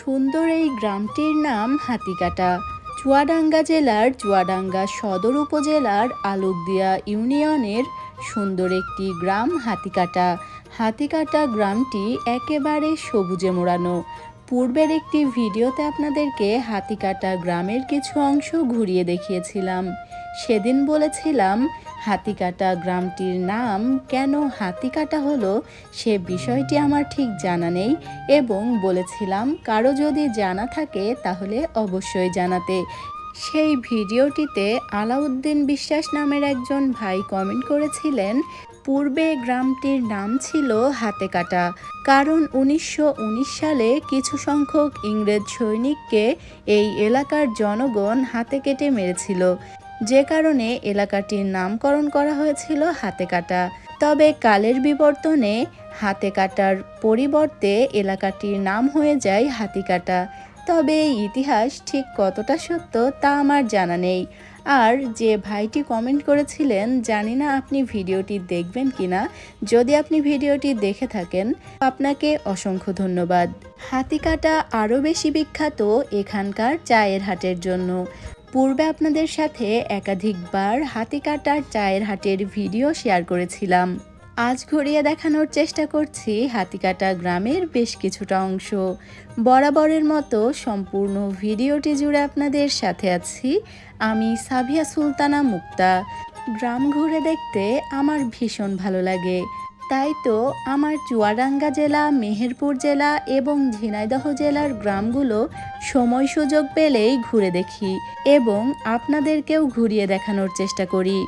সুন্দর এই গ্রামটির নাম হাতিকাটা। চুয়াডাঙ্গা জেলার চুয়াডাঙ্গা সদর উপজেলার আলুকদিয়া ইউনিয়নের সুন্দর একটি গ্রাম হাতিকাটা। হাতিকাটা গ্রামটি একেবারে সবুজে মোড়ানো। পূর্বের একটি ভিডিওতে আপনাদেরকে হাতিকাটা গ্রামের কিছু অংশ ঘুরিয়ে দেখিয়েছিলাম। সেদিন বলেছিলাম, হাতিকাটা গ্রামটির নাম কেন হাতিকাটা হলো সে বিষয়টি আমার ঠিক জানা নেই। এবং বলেছিলাম, কারও যদি জানা থাকে তাহলে অবশ্যই জানাতে। সেই ভিডিওটিতে আলাউদ্দিন বিশ্বাস নামের একজন ভাই কমেন্ট করেছিলেন পূর্বে গ্রামটির নাম ছিল হাতে কাটা কারণ উনিশশো উনিশ সালে কিছু সংখ্যক ইংরেজ সৈনিককে এই এলাকার জনগণ হাতে কেটে মেরেছিল। যে কারণে এলাকাটির নামকরণ করা হয়েছিল হাতে কাটা তবে কালের বিবর্তনে হাতে কাটার পরিবর্তে এলাকাটির নাম হয়ে যায় হাতিকাটা। তবে ইতিহাস ঠিক কতটা সত্য তা আমার জানা নেই। আর যে ভাইটি কমেন্ট করেছিলেন, জানি না আপনি ভিডিওটি দেখবেন কিনা যদি আপনি ভিডিওটি দেখে থাকেন, আপনাকে অসংখ্য ধন্যবাদ। হাতিকাটা আরও বেশি বিখ্যাত এখানকার চায়ের হাটের জন্য। পূর্বে আপনাদের সাথে একাধিকবার হাতিকাটার চায়ের হাটের ভিডিও শেয়ার করেছিলাম। আজ ঘুরিয়ে দেখানোর চেষ্টা করছি হাতিকাটা গ্রামের বেশ কিছুটা অংশ। বরাবরের মতো সম্পূর্ণ ভিডিওটি জুড়ে আপনাদের সাথে আছি আমি সাভিয়া সুলতানা মুক্তা। গ্রাম ঘুরে দেখতে আমার ভীষণ ভালো লাগে। তাই তো আমার চুয়াডাঙ্গা জেলা, মেহেরপুর জেলা এবং ঝিনাইদহ জেলার গ্রামগুলো সময় সুযোগ পেলেই ঘুরে দেখি এবং আপনাদেরকেও ঘুরিয়ে দেখানোর চেষ্টা করি।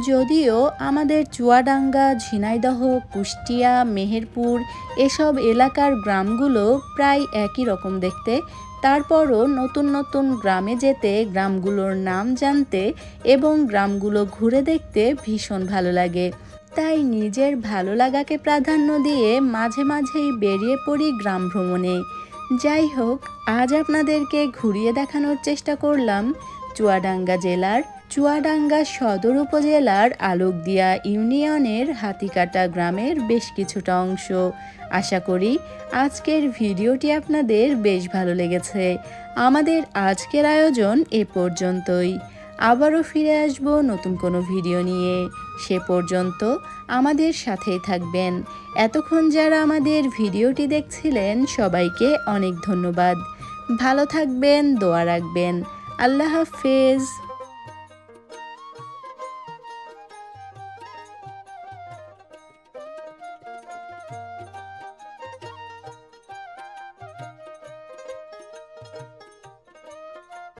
যদিও আমাদের চুয়াডাঙ্গা, ঝিনাইদহ, কুষ্টিয়া, মেহেরপুর এসব এলাকার গ্রামগুলো প্রায় একই রকম দেখতে। তারপরও নতুন নতুন গ্রামে যেতে, গ্রামগুলোর নাম জানতে এবং গ্রামগুলো ঘুরে দেখতে ভীষণ ভালো লাগে। তাই নিজের ভালো লাগাকে প্রাধান্য দিয়ে মাঝে মাঝেই বেরিয়ে পড়ি গ্রাম ভ্রমণে। যাই হোক, আজ আপনাদেরকে ঘুরিয়ে দেখানোর চেষ্টা করলাম চুয়াডাঙ্গা জেলার চুয়াডাঙ্গা সদর উপজেলার আলোকদিয়া ইউনিয়নের হাতিকাটা গ্রামের বেশ কিছুটা অংশ। আশা করি আজকের ভিডিওটি আপনাদের বেশ ভালো লেগেছে। আমাদের আজকের আয়োজন এ পর্যন্তই। আবারও ফিরে আসব নতুন কোনো ভিডিও নিয়ে। সে পর্যন্ত আমাদের সাথেই থাকবেন। এতক্ষণ যারা আমাদের ভিডিওটি দেখছিলেন, সবাইকে অনেক ধন্যবাদ। ভালো থাকবেন, দোয়া রাখবেন। আল্লাহ হাফেজ।